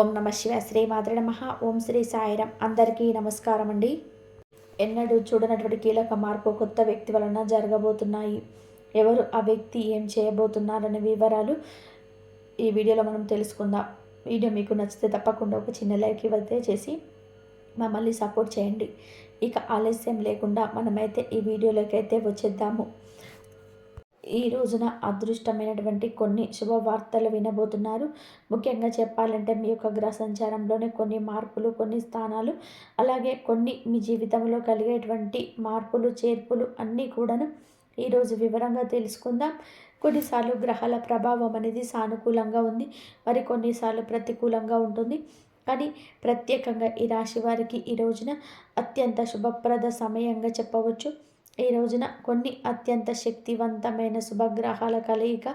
ఓం నమ శివ శ్రీ మాతృ నమ. ఓం శ్రీ సాయిరం. అందరికీ నమస్కారం అండి ఎన్నడూ చూడనటువంటి కీలక మార్పు కొత్త వ్యక్తి వలన జరగబోతున్నాయి. ఎవరు ఆ వ్యక్తి ఏం చేయబోతున్నారనే వివరాలు ఈ వీడియోలో మనం తెలుసుకుందాం. వీడియో మీకు నచ్చితే తప్పకుండా ఒక చిన్న లైక్ ఇవ్వతే చేసి మమ్మల్ని సపోర్ట్ చేయండి. ఇక ఆలస్యం లేకుండా మనమైతే ఈ వీడియోలోకి అయితే వచ్చేద్దాము. ఈ రోజున అదృష్టమైనటువంటి కొన్ని శుభవార్తలు వినబోతున్నారు. ముఖ్యంగా చెప్పాలంటే మీ యొక్క గ్రహ సంచారంలోనే కొన్ని మార్పులు కొన్ని స్థానాలు అలాగే కొన్ని మీ జీవితంలో కలిగేటువంటి మార్పులు చేర్పులు అన్నీ కూడాను ఈరోజు వివరంగా తెలుసుకుందాం. కొన్నిసార్లు గ్రహాల ప్రభావం అనేది సానుకూలంగా ఉంది. మరి కొన్నిసార్లు ప్రతికూలంగా ఉంటుంది. కానీ ప్రత్యేకంగా ఈ రాశి వారికి ఈ రోజున అత్యంత శుభప్రద సమయంగా చెప్పవచ్చు. ఈ రోజున కొన్ని అత్యంత శక్తివంతమైన శుభగ్రహాల కలయిక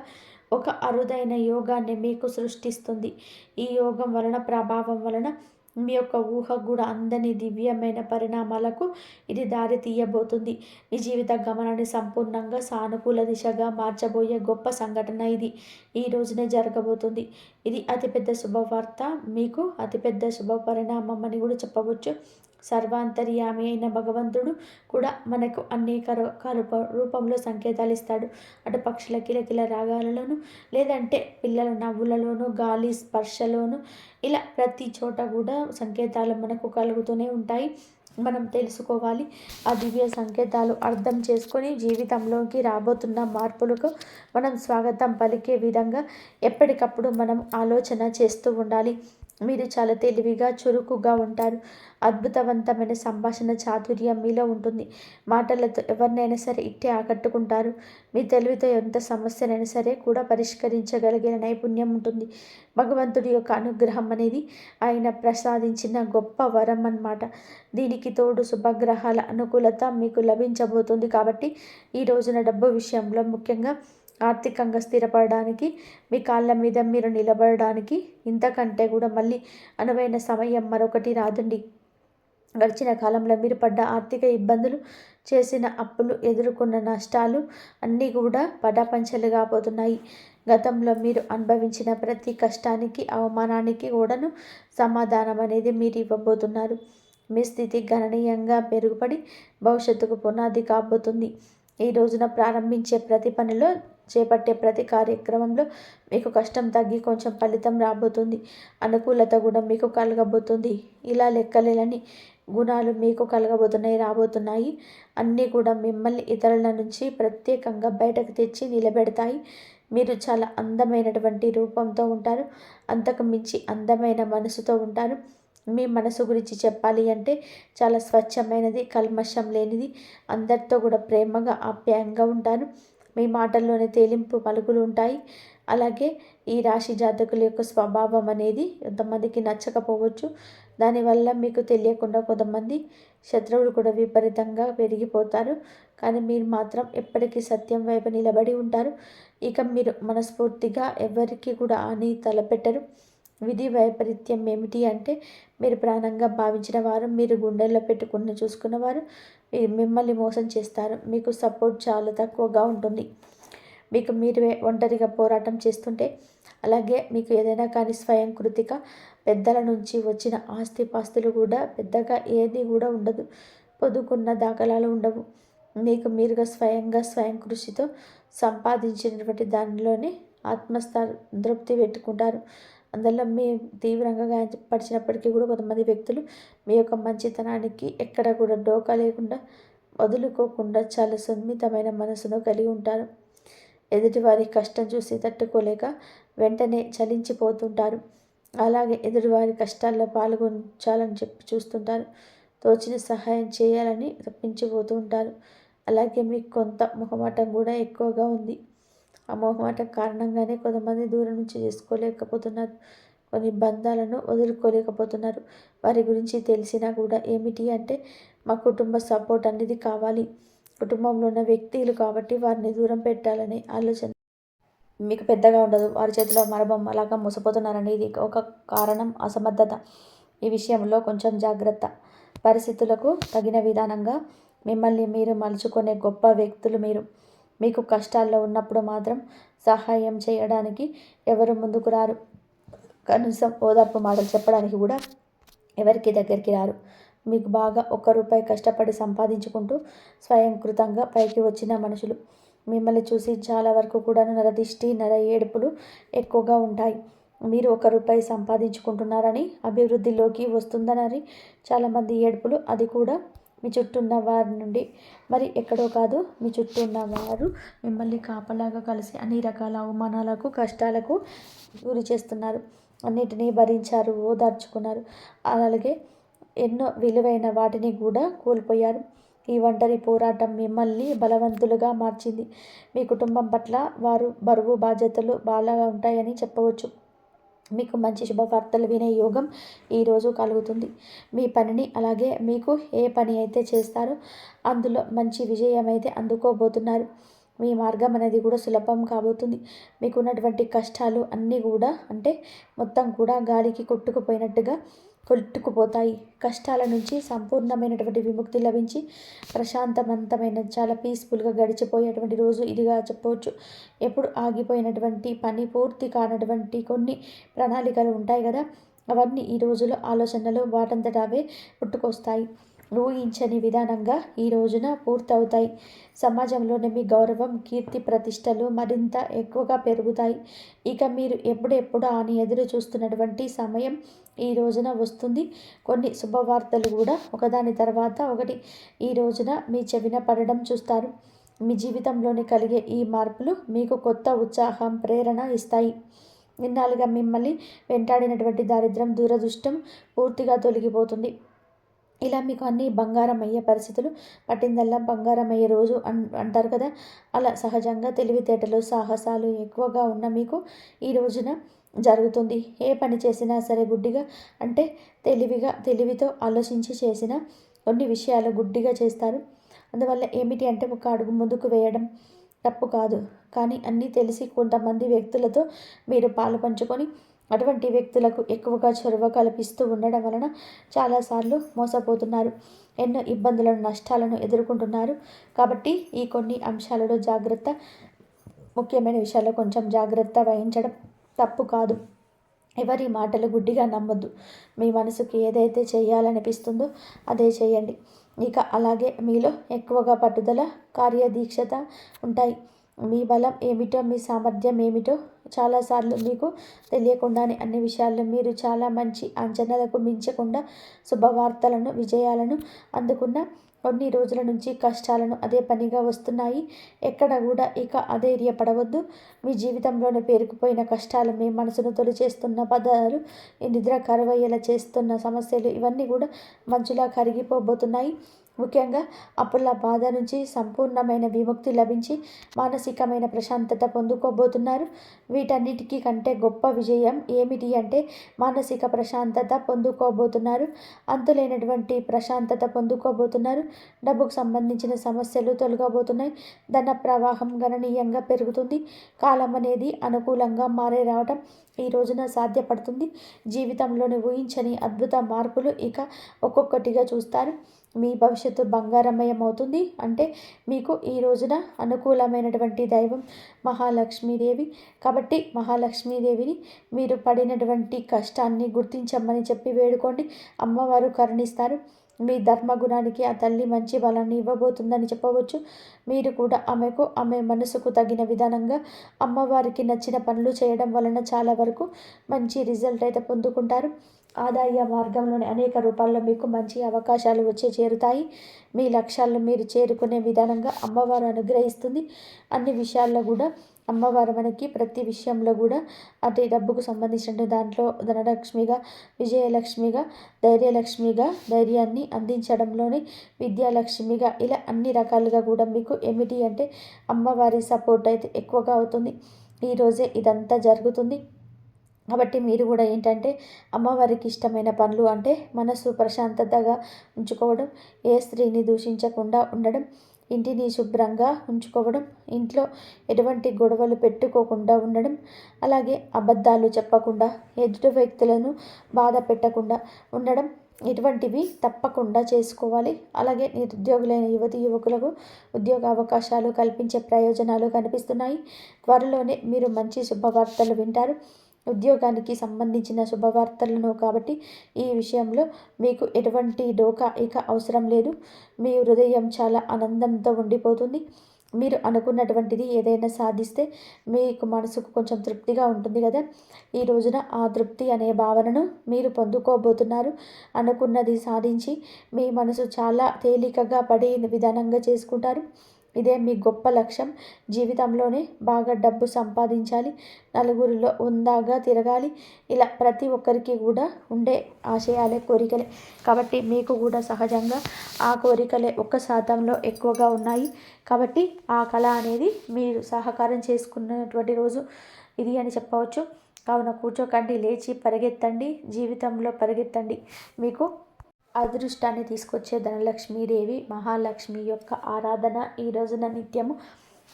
ఒక అరుదైన యోగాన్ని మీకు సృష్టిస్తుంది. ఈ యోగం వలన ప్రభావం వలన మీ యొక్క ఊహ కూడా అందని దివ్యమైన పరిణామాలకు ఇది దారి తీయబోతుంది. మీ జీవిత గమనాన్ని సంపూర్ణంగా సానుకూల దిశగా మార్చబోయే గొప్ప సంఘటన ఇది. ఈ రోజునే జరగబోతుంది. ఇది అతిపెద్ద శుభవార్త మీకు అతిపెద్ద శుభ పరిణామం అని కూడా చెప్పవచ్చు. సర్వాంతర్యామి అయిన భగవంతుడు కూడా మనకు అనేక రకాల రూపంలో సంకేతాలు ఇస్తాడు. అటు పక్షుల కిలకిల రాగాలలోను లేదంటే పిల్లల నవ్వులలోను గాలి స్పర్శలోను ఇలా ప్రతి చోట కూడా సంకేతాలు మనకు కలుగుతూనే ఉంటాయి. మనం తెలుసుకోవాలి. ఆ దివ్య సంకేతాలు అర్థం చేసుకొని జీవితంలోకి రాబోతున్న మార్పులకు మనం స్వాగతం పలికే విధంగా ఎప్పటికప్పుడు మనం ఆలోచన చేస్తూ ఉండాలి. మీరు చాలా తెలివిగా చురుకుగా ఉంటారు. అద్భుతవంతమైన సంభాషణ చాతుర్యం మీలో ఉంటుంది. మాటలతో ఎవరినైనా సరే ఇట్టే ఆకట్టుకుంటారు. మీ తెలివితో ఎంత సమస్యనైనా సరే కూడా పరిష్కరించగలిగిన నైపుణ్యం ఉంటుంది. భగవంతుడి యొక్క అనుగ్రహం అనేది ఆయన ప్రసాదించిన గొప్ప వరం అన్నమాట. దీనికి తోడు శుభగ్రహాల అనుకూలత మీకు లభించబోతుంది కాబట్టి ఈ రోజున డబ్బు విషయంలో ముఖ్యంగా ఆర్థికంగా స్థిరపడడానికి మీ కాళ్ళ మీద మీరు నిలబడడానికి ఇంతకంటే కూడా మళ్ళీ అనువైన సమయం మరొకటి రాదండి. గడిచిన కాలంలో మీరు పడ్డ ఆర్థిక ఇబ్బందులు చేసిన అప్పులు ఎదుర్కొన్న నష్టాలు అన్నీ కూడా పటాపంచలు కాబోతున్నాయి గతంలో మీరు అనుభవించిన ప్రతి కష్టానికి అవమానానికి కూడాను సమాధానం అనేది మీరు ఇవ్వబోతున్నారు. మీ స్థితి గణనీయంగా మెరుగుపడి భవిష్యత్తుకు పునాది కాబోతుంది. ఈ రోజున ప్రారంభించే ప్రతి పనిలో చేపట్టే ప్రతి కార్యక్రమంలో మీకు కష్టం తగ్గి కొంచెం ఫలితం రాబోతుంది. అనుకూలత కూడా మీకు కలగబోతుంది. ఇలా లెక్కలేని గుణాలు మీకు కలగబోతున్నాయి రాబోతున్నాయి. అన్నీ కూడా మిమ్మల్ని ఇతరుల నుంచి ప్రత్యేకంగా బయటకు తెచ్చి నిలబెడతాయి. మీరు చాలా అందమైనటువంటి రూపంతో ఉంటారు. అంతకు మించి అందమైన మనసుతో ఉంటారు. మీ మనసు గురించి చెప్పాలి అంటే చాలా స్వచ్ఛమైనది కల్మషం లేనిది. అందరితో కూడా ప్రేమగా ఆప్యాయంగా ఉంటారు. మీ మాటల్లోనే తేలింపు పలుకులు ఉంటాయి. అలాగే ఈ రాశి జాతకుల యొక్క స్వభావం అనేది కొంతమందికి నచ్చకపోవచ్చు. దానివల్ల మీకు తెలియకుండా కొంతమంది శత్రువులు కూడా విపరీతంగా పెరిగిపోతారు. కానీ మీరు మాత్రం ఎప్పటికీ సత్యం వైపు నిలబడి ఉంటారు. ఇక మీరు మనస్ఫూర్తిగా ఎవరికి కూడా అని తలపెట్టరు. విధి వైపరీత్యం ఏమిటి అంటే మీరు ప్రాణంగా భావించిన వారు మీరు గుండెల్లో పెట్టుకుని చూసుకున్నవారు మిమ్మల్ని మోసం చేస్తారు. మీకు సపోర్ట్ చాలా తక్కువగా ఉంటుంది. మీకు మీరు ఒంటరిగా పోరాటం చేస్తుంటే అలాగే మీకు ఏదైనా కానీ స్వయం కృతిక పెద్దల నుంచి వచ్చిన ఆస్తి పాస్తులు కూడా పెద్దగా ఏది కూడా ఉండదు. పొదుకున్న దాఖలాలు ఉండవు. మీకు మీరుగా స్వయంగా స్వయం కృషితో సంపాదించినటువంటి దానిలోనే ఆత్మస్థ పెట్టుకుంటారు. అందులో మీ తీవ్రంగా గాయపరిచినప్పటికీ కూడా కొంతమంది వ్యక్తులు మీ యొక్క మంచితనానికి ఎక్కడ కూడా డోకా లేకుండా వదులుకోకుండా చాలా సున్నితమైన మనసును కలిగి ఉంటారు. ఎదుటివారి కష్టం చూసి తట్టుకోలేక వెంటనే చలించిపోతుంటారు. అలాగే ఎదుటివారి కష్టాల్లో పాల్గొంచాలని చెప్పి చూస్తుంటారు. తోచిన సహాయం చేయాలని తప్పించిపోతూ ఉంటారు. అలాగే మీకు కొంత మొహమాటం కూడా ఎక్కువగా ఉంది. ఆ మొహమాటం కారణంగానే కొంతమంది దూరం నుంచి చేసుకోలేకపోతున్నారు. కొన్ని బంధాలను వదులుకోలేకపోతున్నారు. వారి గురించి తెలిసినా కూడా ఏమిటి అంటే మా కుటుంబ సపోర్ట్ అనేది కావాలి. కుటుంబంలో ఉన్న వ్యక్తులు కాబట్టి వారిని దూరం పెట్టాలని ఆలోచన. మీకు పెద్దగా ఉండదు. వారి చేతిలో మరబొమ్మలాగా మోసపోతున్నారని ఇది ఒక కారణం అసమర్థత. ఈ విషయంలో కొంచెం జాగ్రత్త. పరిస్థితులకు తగిన విధానంగా మిమ్మల్ని మీరు మలుచుకునే గొప్ప వ్యక్తులు మీరు. మీకు కష్టాల్లో ఉన్నప్పుడు మాత్రం సహాయం చేయడానికి ఎవరు ముందుకు రారు. కనీసం ఓదార్పు మాటలు చెప్పడానికి కూడా ఎవరికి దగ్గరికి రారు. మీకు బాగా ఒక్క రూపాయి కష్టపడి సంపాదించుకుంటూ స్వయంకృతంగా పైకి వచ్చిన మనుషులు. మిమ్మల్ని చూసి చాలా వరకు కూడా నరదిష్టి నర ఏడుపులు ఎక్కువగా ఉంటాయి. మీరు ఒక రూపాయి సంపాదించుకుంటున్నారని అభివృద్ధిలోకి వస్తుందనని చాలామంది ఏడుపులు అది కూడా మీ చుట్టూ ఉన్న వారి నుండి. మరి ఎక్కడో కాదు మీ చుట్టూ ఉన్న వారు మిమ్మల్ని కాపలాగా కలిసి అన్ని రకాల అవమానాలకు కష్టాలకు గురి చేస్తున్నారు. అన్నిటినీ భరించారు ఓదార్చుకున్నారు. అలాగే ఎన్నో విలువైన వాటిని కూడా కోల్పోయారు. ఈ ఒంటరి పోరాటం మిమ్మల్ని బలవంతులుగా మార్చింది. మీ కుటుంబం పట్ల వారు బరువు బాధ్యతలు బాగా ఉంటాయని చెప్పవచ్చు. మీకు మంచి శుభవార్తలు వినే యోగం ఈరోజు కలుగుతుంది. మీ పనిని అలాగే మీకు ఏ పని అయితే చేస్తారో అందులో మంచి విజయం అయితే అందుకోబోతున్నారు. మీ మార్గం అనేది కూడా సులభం కాబోతుంది. మీకు ఉన్నటువంటి కష్టాలు అన్నీ కూడా అంటే మొత్తం కూడా గాలికి కొట్టుకుపోయినట్టుగా కొట్టుకుపోతాయి. కష్టాల నుంచి సంపూర్ణమైనటువంటి విముక్తి లభించి ప్రశాంతవంతమైన చాలా పీస్ఫుల్గా గడిచిపోయేటువంటి రోజు ఇదిగా చెప్పవచ్చు. ఎప్పుడు ఆగిపోయినటువంటి పని పూర్తి కానటువంటి కొన్ని ప్రణాళికలు ఉంటాయి కదా అవన్నీ ఈ రోజులో ఆలోచనలు వాటంతట అవే పుట్టుకొస్తాయి. ఊహించని విధానంగా ఈ రోజున పూర్తవుతాయి. సమాజంలోని మీ గౌరవం కీర్తి ప్రతిష్టలు మరింత ఎక్కువగా పెరుగుతాయి. ఇక మీరు ఎప్పుడెప్పుడు అని ఎదురు చూస్తున్నటువంటి సమయం ఈ రోజున వస్తుంది. కొన్ని శుభవార్తలు కూడా ఒకదాని తర్వాత ఒకటి ఈ రోజున మీ చెవిన పడడం చూస్తారు. మీ జీవితంలోని కలిగే ఈ మార్పులు మీకు కొత్త ఉత్సాహం ప్రేరణ ఇస్తాయి. ఇన్నాళ్ళుగా మిమ్మల్ని వెంటాడినటువంటి దారిద్రం దూరదృష్టం పూర్తిగా తొలగిపోతుంది. ఇలా మీకు అన్నీ బంగారం అయ్యే పరిస్థితులు పట్టిందల్లా బంగారం అయ్యే రోజు అన్ అంటారు కదా. అలా సహజంగా తెలివితేటలు సాహసాలు ఎక్కువగా ఉన్న మీకు ఈ రోజున జరుగుతుంది. ఏ పని చేసినా సరే గుడ్డిగా అంటే తెలివిగా తెలివితో ఆలోచించి చేసిన కొన్ని విషయాలు గుడ్డిగా చేస్తారు. అందువల్ల ఏమిటి అంటే ఒక అడుగు ముందుకు వేయడం తప్పు కాదు. కానీ అన్నీ తెలిసి కొంతమంది వ్యక్తులతో మీరు పాలు పంచుకొని అటువంటి వ్యక్తులకు ఎక్కువగా చొరవ కల్పిస్తూ ఉండడం వలన చాలాసార్లు మోసపోతున్నారు. ఎన్నో ఇబ్బందులను నష్టాలను ఎదుర్కొంటున్నారు. కాబట్టి ఈ కొన్ని అంశాలలో జాగ్రత్త ముఖ్యమైన విషయాల్లో కొంచెం జాగ్రత్త వహించడం తప్పు కాదు. ఎవరి మాటలు గుడ్డిగా నమ్మొద్దు. మీ మనసుకి ఏదైతే చేయాలనిపిస్తుందో అదే చేయండి. ఇక అలాగే మీలో ఎక్కువగా పట్టుదల కార్యదీక్షత ఉంటాయి. మీ బలం ఏమిటో మీ సామర్థ్యం ఏమిటో చాలాసార్లు మీకు తెలియకుండానే అన్ని విషయాల్లో మీరు చాలా మంచి అంచనాలకు మించకుండా శుభవార్తలను విజయాలను అందుకున్న కొన్ని రోజుల నుంచి కష్టాలను అదే పనిగా వస్తున్నాయి. ఎక్కడ కూడా ఇక అధైర్యపడవద్దు. మీ జీవితంలోనే పేరుకుపోయిన కష్టాలు మీ మనసును తొలిచేస్తున్న పదాలు నిద్ర కరువయ్యేలా చేస్తున్న సమస్యలు ఇవన్నీ కూడా మంచులా కరిగిపోబోతున్నాయి. ముఖ్యంగా అప్పుల బాధ నుంచి సంపూర్ణమైన విముక్తి లభించి మానసికమైన ప్రశాంతత పొందుకోబోతున్నారు. వీటన్నిటికీ కంటే గొప్ప విజయం ఏమిటి అంటే మానసిక ప్రశాంతత పొందుకోబోతున్నారు. అంతులేనటువంటి ప్రశాంతత పొందుకోబోతున్నారు. డబ్బుకు సంబంధించిన సమస్యలు తొలగబోతున్నాయి. ధన ప్రవాహం గణనీయంగా పెరుగుతుంది. కాలం అనేది అనుకూలంగా మారే రావడం ఈ రోజున సాధ్యపడుతుంది. జీవితంలోని ఊహించని అద్భుత మార్పులు ఇక ఒక్కొక్కటిగా చూస్తారు. మీ భవిష్యత్తు బంగారమయం అవుతుంది అంటే మీకు ఈ రోజున అనుకూలమైనటువంటి దైవం మహాలక్ష్మీదేవి. కాబట్టి మహాలక్ష్మీదేవిని మీరు పడినటువంటి కష్టాన్ని గుర్తించమని చెప్పి వేడుకోండి. అమ్మవారు కరుణిస్తారు. మీ ధర్మగుణానికి ఆ తల్లి మంచి బలాన్ని ఇవ్వబోతుందని చెప్పవచ్చు. మీరు కూడా ఆమెకు ఆమె మనసుకు తగిన విధానంగా అమ్మవారికి నచ్చిన పనులు చేయడం వలన చాలా వరకు మంచి రిజల్ట్ అయితే పొందుకుంటారు. ఆదాయ మార్గంలోని అనేక రూపాల్లో మీకు మంచి అవకాశాలు వచ్చి చేరుతాయి. మీ లక్ష్యాలను మీరు చేరుకునే విధానంగా అమ్మవారు అనుగ్రహిస్తుంది. అన్ని విషయాల్లో కూడా అమ్మవారు మనకి ప్రతి విషయంలో కూడా అంటే డబ్బుకు సంబంధించిన దాంట్లో ధనలక్ష్మిగా విజయలక్ష్మిగా ధైర్యలక్ష్మిగా ధైర్యాన్ని అందించడంలోని విద్యాలక్ష్మిగా ఇలా అన్ని రకాలుగా కూడా మీకు ఏమిటి అంటే అమ్మవారి సపోర్ట్ అయితే ఎక్కువగా అవుతుంది. ఈరోజే ఇదంతా జరుగుతుంది. కాబట్టి మీరు కూడా ఏంటంటే అమ్మవారికి ఇష్టమైన పనులు అంటే మనసు ప్రశాంతతగా ఉంచుకోవడం ఏ స్త్రీని దూషించకుండా ఉండడం ఇంటిని శుభ్రంగా ఉంచుకోవడం ఇంట్లో ఎటువంటి గొడవలు పెట్టుకోకుండా ఉండడం అలాగే అబద్ధాలు చెప్పకుండా ఎదుటి వ్యక్తులను బాధ పెట్టకుండా ఉండడం ఇటువంటివి తప్పకుండా చేసుకోవాలి. అలాగే నిరుద్యోగులైన యువతి యువకులకు ఉద్యోగ అవకాశాలు కల్పించే ప్రయోజనాలు కనిపిస్తున్నాయి. త్వరలోనే మీరు మంచి శుభవార్తలు వింటారు. ఉద్యోగానికి సంబంధించిన శుభవార్తలను కాబట్టి ఈ విషయంలో మీకు ఎటువంటి డోకా ఇక అవసరం లేదు. మీ హృదయం చాలా ఆనందంతో ఉండిపోతుంది. మీరు అనుకున్నటువంటిది ఏదైనా సాధిస్తే మీకు మనసుకు కొంచెం తృప్తిగా ఉంటుంది కదా. ఈ రోజున ఆ తృప్తి అనే భావనను మీరు పొందుకోబోతున్నారు. అనుకున్నది సాధించి మీ మనసు చాలా తేలికగా పడే విధానంగా చేసుకుంటారు. ఇదే మీ గొప్ప లక్ష్యం. జీవితంలోనే బాగా డబ్బు సంపాదించాలి. నలుగురిలో ఉందాగా తిరగాలి. ఇలా ప్రతి ఒక్కరికి కూడా ఉండే ఆశయాలే కోరికలే. కాబట్టి మీకు కూడా సహజంగా ఆ కోరికలే ఒక్క శాతంలో ఎక్కువగా ఉన్నాయి. కాబట్టి ఆ కళ అనేది మీరు సహకారం చేసుకున్నటువంటి రోజు ఇది అని చెప్పవచ్చు. కావున కూర్చోకండి లేచి పరిగెత్తండి జీవితంలో పరిగెత్తండి. మీకు అదృష్టాన్ని తీసుకొచ్చే ధనలక్ష్మీదేవి మహాలక్ష్మి యొక్క ఆరాధన ఈ రోజున నిత్యము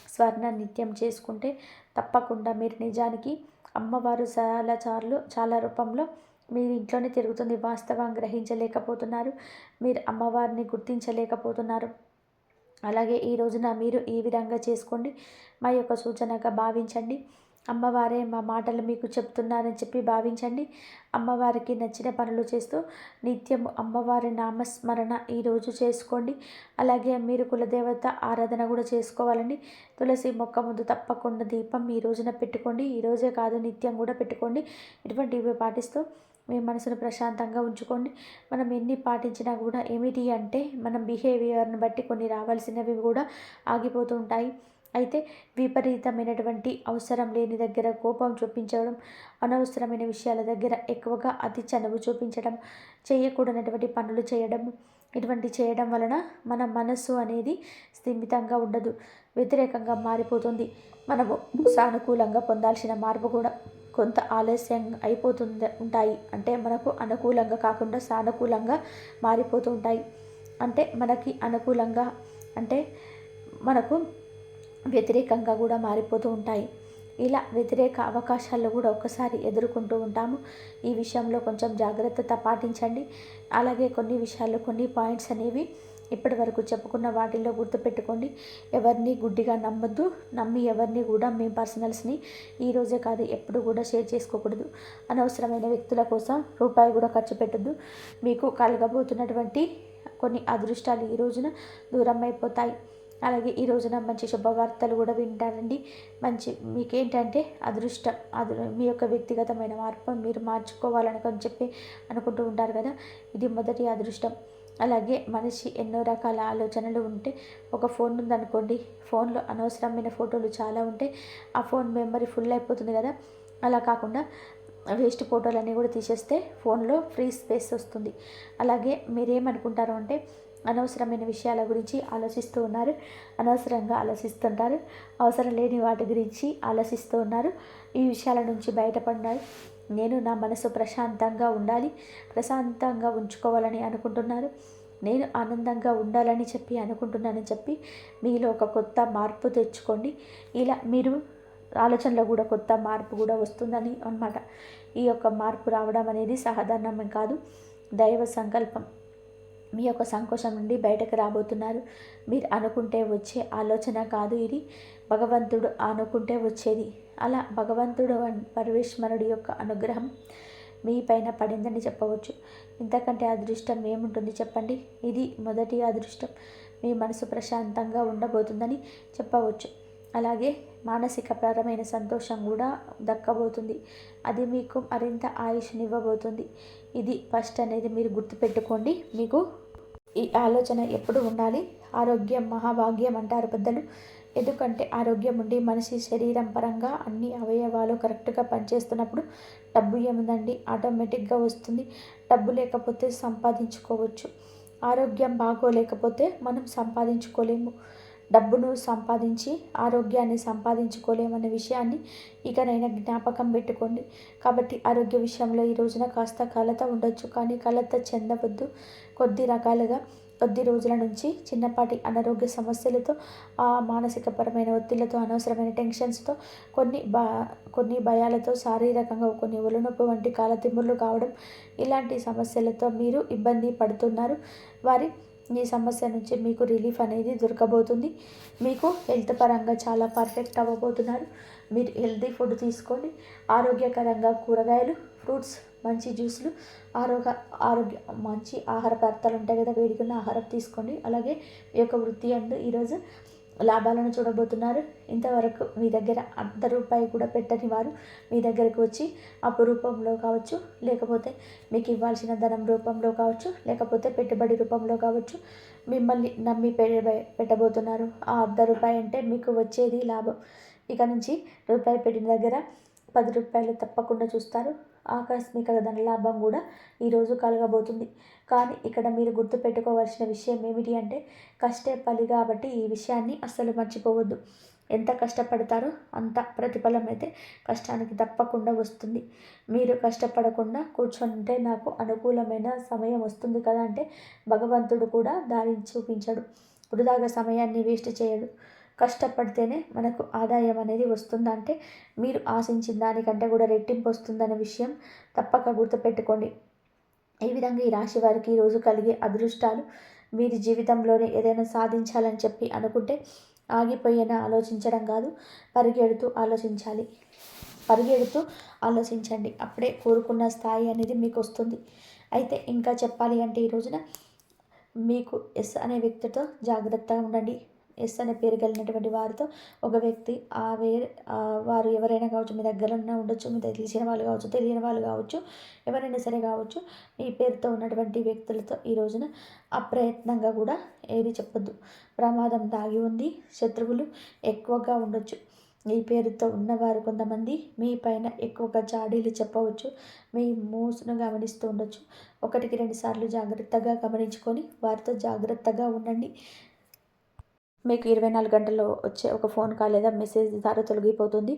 స్వర్ణ నిత్యం చేసుకుంటే తప్పకుండా మీరు నిజానికి అమ్మవారు చాలా చార్లు చాలా రూపంలో మీరు ఇంట్లోనే తిరుగుతుంది వాస్తవం గ్రహించలేకపోతున్నారు మీరు అమ్మవారిని గుర్తించలేకపోతున్నారు. అలాగే ఈ రోజున మీరు ఈ విధంగా చేసుకోండి మా యొక్క సూచనగా భావించండి. అమ్మవారే మా మాటలు మీకు చెప్తున్నారని చెప్పి భావించండి. అమ్మవారికి నచ్చిన పనులు చేస్తూ నిత్యం అమ్మవారి నామస్మరణ ఈరోజు చేసుకోండి. అలాగే మీరు కులదేవత ఆరాధన కూడా చేసుకోవాలండి. తులసి మొక్క ముందు తప్పకుండా దీపం ఈ రోజున పెట్టుకోండి. ఈరోజే కాదు నిత్యం కూడా పెట్టుకోండి. ఇటువంటివి పాటిస్తూ మీ మనసును ప్రశాంతంగా ఉంచుకోండి. మనం ఎన్ని పాటించినా కూడా ఏమిటి అంటే మనం బిహేవియర్ని బట్టి కొన్ని రావాల్సినవి కూడా ఆగిపోతూ ఉంటాయి. అయితే విపరీతమైనటువంటి అవసరం లేని దగ్గర కోపం చూపించడం అనవసరమైన విషయాల దగ్గర ఎక్కువగా అతి చనువు చూపించడం చేయకూడనటువంటి పనులు చేయడం ఇటువంటి చేయడం వలన మన మనస్సు అనేది స్థిమితంగా ఉండదు వ్యతిరేకంగా మారిపోతుంది. మనము సానుకూలంగా పొందాల్సిన మార్పు కూడా కొంత ఆలస్యం అయిపోతుంది ఉంటాయి. అంటే మనకు అనుకూలంగా కాకుండా సానుకూలంగా మారిపోతూ ఉంటాయి. అంటే మనకి అనుకూలంగా అంటే మనకు వ్యతిరేకంగా కూడా మారిపోతూ ఉంటాయి. ఇలా వ్యతిరేక అవకాశాలు కూడా ఒకసారి ఎదుర్కొంటూ ఉంటాము. ఈ విషయంలో కొంచెం జాగ్రత్తత పాటించండి. అలాగే కొన్ని విషయాలు కొన్ని పాయింట్స్ అనేవి ఇప్పటి వరకు చెప్పుకున్న వాటిల్లో గుర్తుపెట్టుకోండి. ఎవరిని గుడ్డిగా నమ్మద్దు. నమ్మి ఎవరిని కూడా మీ పర్సనల్స్ని ఈరోజే కాదు ఎప్పుడు కూడా షేర్ చేసుకోకూడదు. అనవసరమైన వ్యక్తుల కోసం రూపాయి కూడా ఖర్చు పెట్టద్దు. మీకు కలగబోతున్నటువంటి కొన్ని అదృష్టాలు ఈ రోజున దూరం అయిపోతాయి అలాగే ఈ రోజున మంచి శుభవార్తలు కూడా వింటారండి. మంచి మీకేంటంటే అదృష్టం. అదృ మీ యొక్క వ్యక్తిగతమైన మార్పు మీరు మార్చుకోవాలని చెప్పి అనుకుంటూ ఉంటారు కదా. ఇది మొదటి అదృష్టం. అలాగే మనిషి ఎన్నో రకాల ఆలోచనలు ఉంటే ఒక ఫోన్ ఉందనుకోండి ఫోన్లో అనవసరమైన ఫోటోలు చాలా ఉంటే ఆ ఫోన్ మెమరీ ఫుల్ అయిపోతుంది కదా. అలా కాకుండా వేస్ట్ ఫోటోలు అన్నీ కూడా తీసేస్తే ఫోన్లో ఫ్రీ స్పేస్ వస్తుంది. అలాగే మీరేమనుకుంటారు అంటే అనవసరమైన విషయాల గురించి ఆలోచిస్తూ ఉన్నారు. అనవసరంగా ఆలోచిస్తుంటారు. అవసరం లేని వాటి గురించి ఆలోచిస్తూ ఉన్నారు. ఈ విషయాల నుంచి బయటపడినారు నేను నా మనసు ప్రశాంతంగా ఉండాలి ప్రశాంతంగా ఉంచుకోవాలని అనుకుంటున్నారు. నేను ఆనందంగా ఉండాలని చెప్పి అనుకుంటున్నానని చెప్పి మీలో ఒక కొత్త మార్పు తెచ్చుకోండి. ఇలా మీరు ఆలోచనలో కూడా కొత్త మార్పు కూడా వస్తుందని అనమాట ఈ యొక్క మార్పు రావడం అనేది సాధారణమే కాదు. దైవ సంకల్పం. మీ యొక్క సంకోచం నుండి బయటకు రాబోతున్నారు. మీరు అనుకుంటే వచ్చే ఆలోచన కాదు ఇది. భగవంతుడు అనుకుంటే వచ్చేది. అలా భగవంతుడు పరమేశ్వరుడి యొక్క అనుగ్రహం మీ పైన పడిందని చెప్పవచ్చు. ఇంతకంటే అదృష్టం ఏముంటుంది చెప్పండి? ఇది మొదటి అదృష్టం. మీ మనసు ప్రశాంతంగా ఉండబోతుందని చెప్పవచ్చు. అలాగే మానసికపరమైన సంతోషం కూడా దక్కబోతుంది. అది మీకు మరింత ఆయుష్నివ్వబోతుంది. ఇది ఫస్ట్ అనేది మీరు గుర్తుపెట్టుకోండి. మీకు ఈ ఆలోచన ఎప్పుడు ఉండాలి? ఆరోగ్యం మహాభాగ్యం అంటారు పెద్దలు. ఎందుకంటే ఆరోగ్యం ఉండి మనిషి శరీరం పరంగా అన్ని అవయవాలు కరెక్ట్గా పనిచేస్తున్నప్పుడు డబ్బు ఏముందండి? ఆటోమేటిక్గా వస్తుంది. డబ్బు లేకపోతే సంపాదించుకోవచ్చు. ఆరోగ్యం బాగోలేకపోతే మనం సంపాదించుకోలేము. డబ్బును సంపాదించి ఆరోగ్యాన్ని సంపాదించుకోలేమనే విషయాన్ని ఇకనైనా జ్ఞాపకం పెట్టుకోండి. కాబట్టి ఆరోగ్య విషయంలో ఈ రోజున కాస్త కలత ఉండొచ్చు. కానీ కలత చెందవద్దు. కొద్ది రకాలుగా కొద్ది రోజుల నుంచి చిన్నపాటి అనారోగ్య సమస్యలతో మానసికపరమైన ఒత్తిళ్ళతో అనవసరమైన టెన్షన్స్తో కొన్ని బా కొన్ని భయాలతో శారీరకంగా కొన్ని ఒలనొప్పి వంటి కాలతిమ్ములు కావడం ఇలాంటి సమస్యలతో మీరు ఇబ్బంది పడుతున్నారు. వారి ఈ సమస్య నుంచి మీకు రిలీఫ్ అనేది దొరకబోతుంది. మీకు హెల్త్ పరంగా చాలా పర్ఫెక్ట్ అవ్వబోతున్నారు. మీరు హెల్తీ ఫుడ్ తీసుకోండి. ఆరోగ్యకరంగా కూరగాయలు ఫ్రూట్స్ మంచి జ్యూస్లు ఆరోగ్య ఆరోగ్య మంచి ఆహార పదార్థాలు ఉంటాయి కదా వేడికున్న ఆహారం తీసుకోండి. అలాగే మీ యొక్క వృత్తి అందు ఈరోజు లాభాలను చూడబోతున్నారు. ఇంతవరకు మీ దగ్గర అర్ధ రూపాయి కూడా పెట్టని వారు మీ దగ్గరకు వచ్చి అప్పు రూపంలో కావచ్చు లేకపోతే మీకు ఇవ్వాల్సిన ధనం రూపంలో కావచ్చు లేకపోతే పెట్టుబడి రూపంలో కావచ్చు మిమ్మల్ని నమ్మి పెట్టబోతున్నారు. ఆ అర్ధ రూపాయి అంటే మీకు వచ్చేది లాభం. ఇక నుంచి రూపాయి పెట్టిన దగ్గర పది రూపాయలు తప్పకుండా చూస్తారు. ఆకస్మిక ధనలాభం కూడా ఈరోజు కలగబోతుంది. కానీ ఇక్కడ మీరు గుర్తుపెట్టుకోవాల్సిన విషయం ఏమిటి అంటే కష్టే పని కాబట్టి ఈ విషయాన్ని అస్సలు మర్చిపోవద్దు. ఎంత కష్టపడతారో అంత ప్రతిఫలం అయితే కష్టానికి తప్పకుండా వస్తుంది. మీరు కష్టపడకుండా కూర్చుంటే నాకు అనుకూలమైన సమయం వస్తుంది కదా అంటే భగవంతుడు కూడా దారిని చూపించడు. వృధాగా సమయాన్ని వేస్ట్ చేయడు. కష్టపడితేనే మనకు ఆదాయం అనేది వస్తుందంటే మీరు ఆశించిన దానికంటే కూడా రెట్టింపు వస్తుందనే విషయం తప్పక గుర్తుపెట్టుకోండి. ఈ విధంగా ఈ రాశి వారికి ఈరోజు కలిగే అదృష్టాలు మీరు జీవితంలోనే ఏదైనా సాధించాలని చెప్పి అనుకుంటే ఆగిపోయేనా ఆలోచించడం కాదు. పరిగెడుతూ ఆలోచించాలి. పరిగెడుతూ ఆలోచించండి. అప్పుడే కోరుకున్న స్థాయి అనేది మీకు వస్తుంది. అయితే ఇంకా చెప్పాలి అంటే ఈ రోజున మీకు ఎస్ అనే వ్యక్తితో జాగ్రత్తగా ఉండండి. ఎస్ అనే పేరు కలిగినటువంటి వారితో ఒక వ్యక్తి ఆ వేరే వారు ఎవరైనా కావచ్చు మీ దగ్గర ఉన్న ఉండొచ్చు మీ తెలిసిన వాళ్ళు కావచ్చు తెలియని వాళ్ళు కావచ్చు ఎవరైనా సరే కావచ్చు మీ పేరుతో ఉన్నటువంటి వ్యక్తులతో ఈ రోజున అప్రయత్నంగా కూడా ఏది చెప్పొద్దు. ప్రమాదం దాగి ఉంది శత్రువులు ఎక్కువగా ఉండొచ్చు. మీ పేరుతో ఉన్నవారు కొంతమంది మీ పైన ఎక్కువగా జాడీలు చెప్పవచ్చు మీ మూసును గమనిస్తూ ఉండొచ్చు. ఒకటికి రెండుసార్లు జాగ్రత్తగా గమనించుకొని వారితో జాగ్రత్తగా ఉండండి. మీకు ఇరవై నాలుగు గంటల్లో వచ్చే ఒక ఫోన్ కాల్ లేదా మెసేజ్ ద్వారా తొలగిపోతుంది.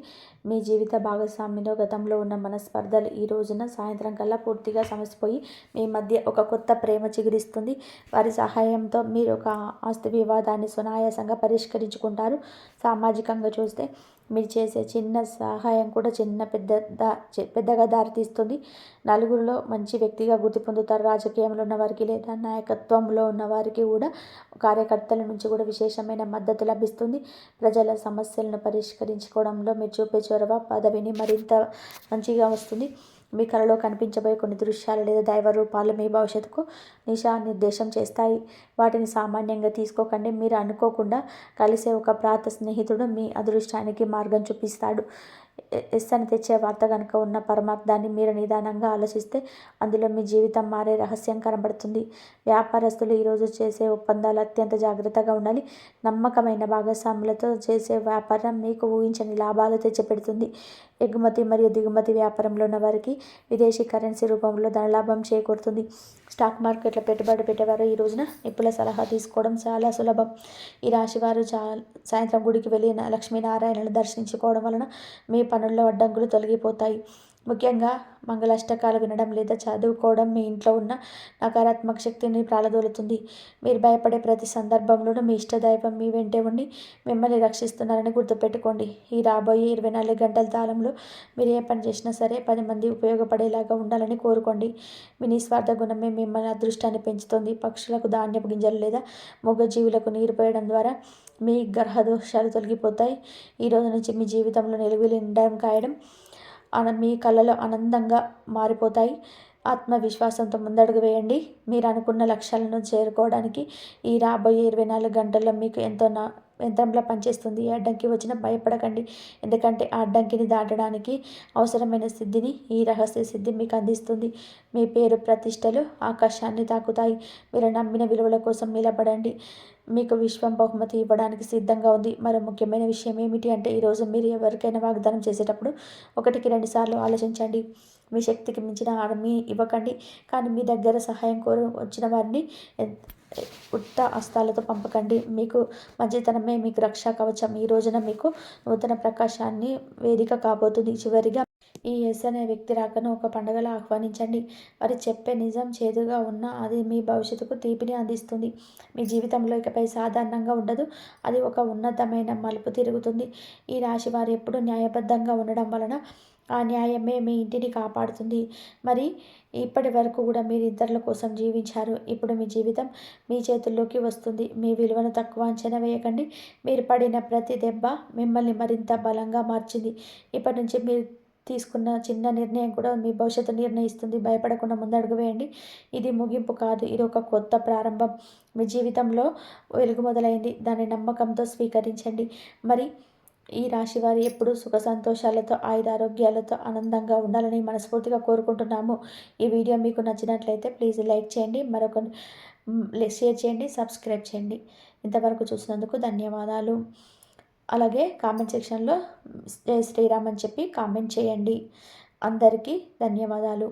మీ జీవిత భాగస్వామిలో గతంలో ఉన్న మనస్పర్ధలు ఈ రోజున సాయంత్రం కల్లా పూర్తిగా సమసిపోయి మీ మధ్య ఒక కొత్త ప్రేమ చిగురిస్తుంది. వారి సహాయంతో మీరు ఒక ఆస్తి వివాదాన్ని సునాయాసంగా పరిష్కరించుకుంటారు. సామాజికంగా చూస్తే మీరు చేసే చిన్న సహాయం కూడా చిన్న పెద్ద దా పెద్దగా దారితీస్తుంది నలుగురిలో మంచి వ్యక్తిగా గుర్తి పొందుతారు. రాజకీయంలో ఉన్న వారికి లేదా నాయకత్వంలో ఉన్న వారికి కూడా కార్యకర్తల నుంచి కూడా విశేషమైన మద్దతు లభిస్తుంది. ప్రజల సమస్యలను పరిష్కరించుకోవడంలో మీరు చూపే చొరవ పదవిని మరింత మంచిగా వస్తుంది. మీ కళలో కనిపించబోయే కొన్ని దృశ్యాలు లేదా దైవ రూపాలు మీ భవిష్యత్తుకు నిర్దేశం చేస్తాయి. వాటిని సామాన్యంగా తీసుకోకండి. మీరు అనుకోకుండా కలిసే ఒక ప్రాత స్నేహితుడు మీ అదృష్టానికి మార్గం చూపిస్తాడు. ఎస్ అని తెచ్చే వార్త కనుక ఉన్న పరమార్థాన్ని మీరు నిదానంగా ఆలోచిస్తే అందులో మీ జీవితం మారే రహస్యం కనబడుతుంది. వ్యాపారస్తులు ఈరోజు చేసే ఒప్పందాలు అత్యంత జాగ్రత్తగా ఉండాలి. నమ్మకమైన భాగస్వాములతో చేసే వ్యాపారం మీకు ఊహించని లాభాలు తెచ్చిపెడుతుంది. ఎగుమతి మరియు దిగుమతి వ్యాపారంలో ఉన్న వారికి విదేశీ కరెన్సీ రూపంలో ధనలాభం చేకూరుతుంది. స్టాక్ మార్కెట్లో పెట్టుబడి పెట్టేవారు ఈ రోజున నిపుల సలహా తీసుకోవడం చాలా సులభం. ఈ రాశి వారు చా సాయంత్రం గుడికి వెళ్ళి లక్ష్మీనారాయణను దర్శించుకోవడం వలన మీ పనుల్లో అడ్డంకులు తొలగిపోతాయి. ముఖ్యంగా మంగళాష్టకాలు వినడం లేదా చదువుకోవడం మీ ఇంట్లో ఉన్న నకారాత్మక శక్తిని ప్రాలదోలుతుంది మీరు భయపడే ప్రతి సందర్భంలోనూ మీ ఇష్టదైవం మీ వెంటే ఉండి మిమ్మల్ని రక్షిస్తున్నారని గుర్తుపెట్టుకోండి. ఈ రాబోయే ఇరవై నాలుగు గంటల కాలంలో మీరు ఏ పని చేసినా సరే పది మంది ఉపయోగపడేలాగా ఉండాలని కోరుకోండి. మీ నిస్వార్థ గుణమే మిమ్మల్ని అదృష్టాన్ని పెంచుతుంది. పక్షులకు ధాన్యపు గింజలు లేదా మూగజీవులకు నీరు పోయడం ద్వారా మీ గ్రహ దోషాలు తొలగిపోతాయి. ఈ రోజు నుంచి మీ జీవితంలో నిలువలు నిండడం కాయడం మీ కళలు ఆనందంగా మారిపోతాయి. ఆత్మవిశ్వాసంతో ముందడుగు వేయండి. మీరు అనుకున్న లక్ష్యాలను చేరుకోవడానికి ఈ రాబోయే ఇరవై నాలుగు గంటల్లో మీకు ఎంతో నా యంత్రంలో పనిచేస్తుంది. ఏ అడ్డంకి వచ్చినా భయపడకండి. ఎందుకంటే ఆ అడ్డంకిని దాటడానికి అవసరమైన సిద్ధిని ఈ రహస్య సిద్ధి మీకు అందిస్తుంది. మీ పేరు ప్రతిష్టలు ఆకాశాన్ని తాకుతాయి. మీరు నమ్మిన విలువల కోసం నిలబడండి. మీకు విశ్వం బహుమతి ఇవ్వడానికి సిద్ధంగా ఉంది. మరో ముఖ్యమైన విషయం ఏమిటి అంటే ఈరోజు మీరు ఎవరికైనా వాగ్దానం చేసేటప్పుడు ఒకటికి రెండు సార్లు ఆలోచించండి. మీ శక్తికి మించిన హామీ ఇవ్వకండి. కానీ మీ దగ్గర సహాయం కోరు వచ్చిన వారిని ఉత్త హస్తాలతో పంపకండి. మీకు మంచితనమే మీకు రక్షా కవచం. ఈ రోజున మీకు నూతన ప్రకాశాన్ని వేదిక కాబోతుంది. చివరిగా ఈ ఎస్ అనే వ్యక్తి రాకను ఒక పండుగలో ఆహ్వానించండి. వారు చెప్పే నిజం చేదుగా ఉన్నా అది మీ భవిష్యత్తుకు తీపిని అందిస్తుంది. మీ జీవితంలో ఇకపై సాధారణంగా ఉండదు. అది ఒక ఉన్నతమైన మలుపు తిరుగుతుంది. ఈ రాశి వారు ఎప్పుడు న్యాయబద్ధంగా ఉండడం వలన ఆ న్యాయమే మీ ఇంటిని కాపాడుతుంది. మరి ఇప్పటి వరకు కూడా మీరు ఇతరుల కోసం జీవించారు. ఇప్పుడు మీ జీవితం మీ చేతుల్లోకి వస్తుంది. మీ విలువను తక్కువ అంచనా వేయకండి. మీరు పడిన ప్రతి దెబ్బ మిమ్మల్ని మరింత బలంగా మార్చింది. ఇప్పటి నుంచి మీరు తీసుకున్న చిన్న నిర్ణయం కూడా మీ భవిష్యత్తు నిర్ణయిస్తుంది. భయపడకుండా ముందడుగు వేయండి. ఇది ముగింపు కాదు. ఇది ఒక కొత్త ప్రారంభం. మీ జీవితంలో వెలుగు మొదలైంది. దాన్ని నమ్మకంతో స్వీకరించండి. మరి ఈ రాశి వారు ఎప్పుడూ సుఖ సంతోషాలతో ఆయుధారోగ్యాలతో ఆనందంగా ఉండాలని మనస్ఫూర్తిగా కోరుకుంటున్నాము. ఈ వీడియో మీకు నచ్చినట్లయితే ప్లీజ్ లైక్ చేయండి మరొక షేర్ చేయండి సబ్స్క్రైబ్ చేయండి. ఇంతవరకు చూసినందుకు ధన్యవాదాలు. అలాగే కామెంట్ సెక్షన్లో జై శ్రీరామ్ అని చెప్పి కామెంట్ చేయండి. అందరికీ ధన్యవాదాలు.